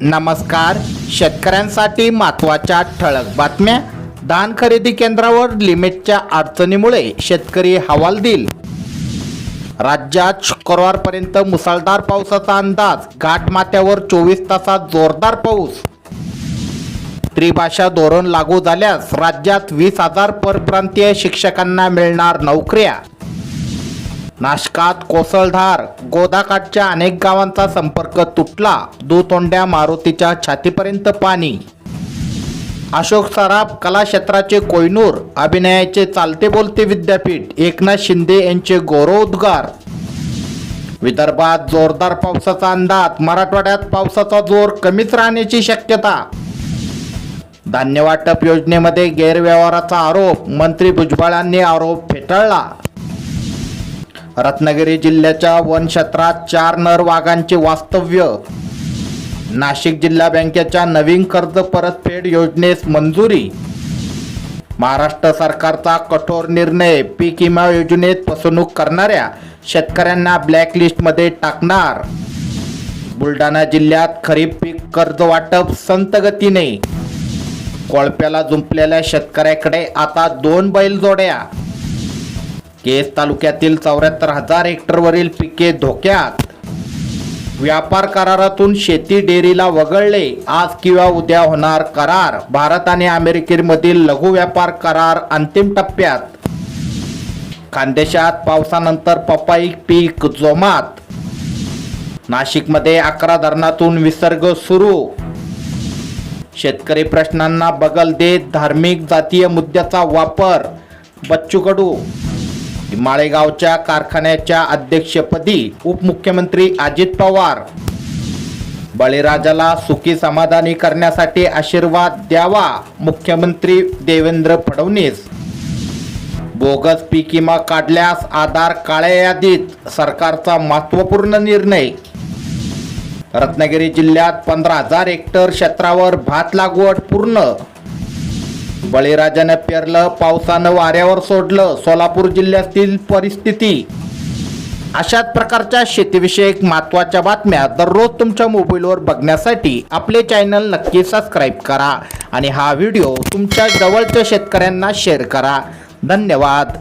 नमस्कार. शेतकऱ्यांसाठी महत्त्वाच्या ठळक बातम्या. धान खरेदी केंद्रावर लिमिटच्या अडचणीमुळे शेतकरी हवालदिल राज्यात शुक्रवारपर्यंत मुसळधार पावसाचा अंदाज. घाटमाथ्यावर चोवीस तासात जोरदार पाऊस. त्रिभाषा धोरण लागू झाल्यास राज्यात वीस हजार परप्रांतीय शिक्षकांना मिळणार नोकऱ्या. नाशकात कोसळधार गोदाकाठच्या अनेक गावांचा संपर्क तुटला. दुतोंड्या मारुतीच्या छातीपर्यंत पाणी. अशोक सराफ कला क्षेत्राचे कोयनूर अभिनयाचे चालते बोलते विद्यापीठ एकनाथ शिंदे यांचे गौरव उद्गार. विदर्भात जोरदार पावसाचा अंदाज मराठवाड्यात पावसाचा जोर कमीच राहण्याची शक्यता. धान्य वाटप योजनेमध्ये गैरव्यवहाराचा आरोप मंत्री भुजबळांनी आरोप फेटाळला. रत्नागिरी जिल्ह्याच्या वनक्षेत्रात चार नर वाघांचे वास्तव्य. नाशिक जिल्हा बँकेच्या नवीन कर्ज परतफेड योजनेस मंजुरी. महाराष्ट्र सरकारचा कठोर निर्णय पीक विमा योजनेत फसवणूक करणाऱ्या शेतकऱ्यांना ब्लॅकलिस्टमध्ये टाकणार. बुलढाणा जिल्ह्यात खरीप पीक कर्ज वाटप संतगतीने कोळप्याला जुंपलेल्या शेतकऱ्याकडे आता दोन बैल जोड्या केस तालुक्यातील चौऱ्याहत्तर हजार हेक्टरवरील पिके धोक्यात. व्यापार करारातून शेती डेअरीला वगळले. आज किंवा उद्या होणार करार. भारत आणि अमेरिकेमधील लघु व्यापार करार अंतिम टप्प्यात. खानदेशात पावसानंतर पपाई पीक जोमात. नाशिकमध्ये अकरा धरणातून विसर्ग सुरू. शेतकरी प्रश्नांना बगल देत धार्मिक जातीय मुद्द्याचा वापर. बच्चू कडू माळेगावच्या कारखान्याच्या अध्यक्षपदी उपमुख्यमंत्री अजित पवार. बळीराजाला सुखी समाधानी करण्यासाठी आशीर्वाद द्यावा मुख्यमंत्री देवेंद्र फडणवीस. बोगस पीक विमा काढल्यास आधार काळ्या यादीत सरकारचा महत्त्वपूर्ण निर्णय. रत्नागिरी जिल्ह्यात पंधरा हजार हेक्टर क्षेत्रावर भात लागवड पूर्ण. बळीराजानं पेरलं पावसानं वाऱ्यावर सोडलं सोलापूर जिल्ह्यातील परिस्थिती. अशाच प्रकारच्या शेतीविषयक महत्त्वाच्या बातम्या दररोज तुमच्या मोबाईलवर बघण्यासाठी आपले चॅनल नक्की सबस्क्राईब करा आणि हा व्हिडिओ तुमच्या जवळच्या शेतकऱ्यांना शेअर करा. धन्यवाद.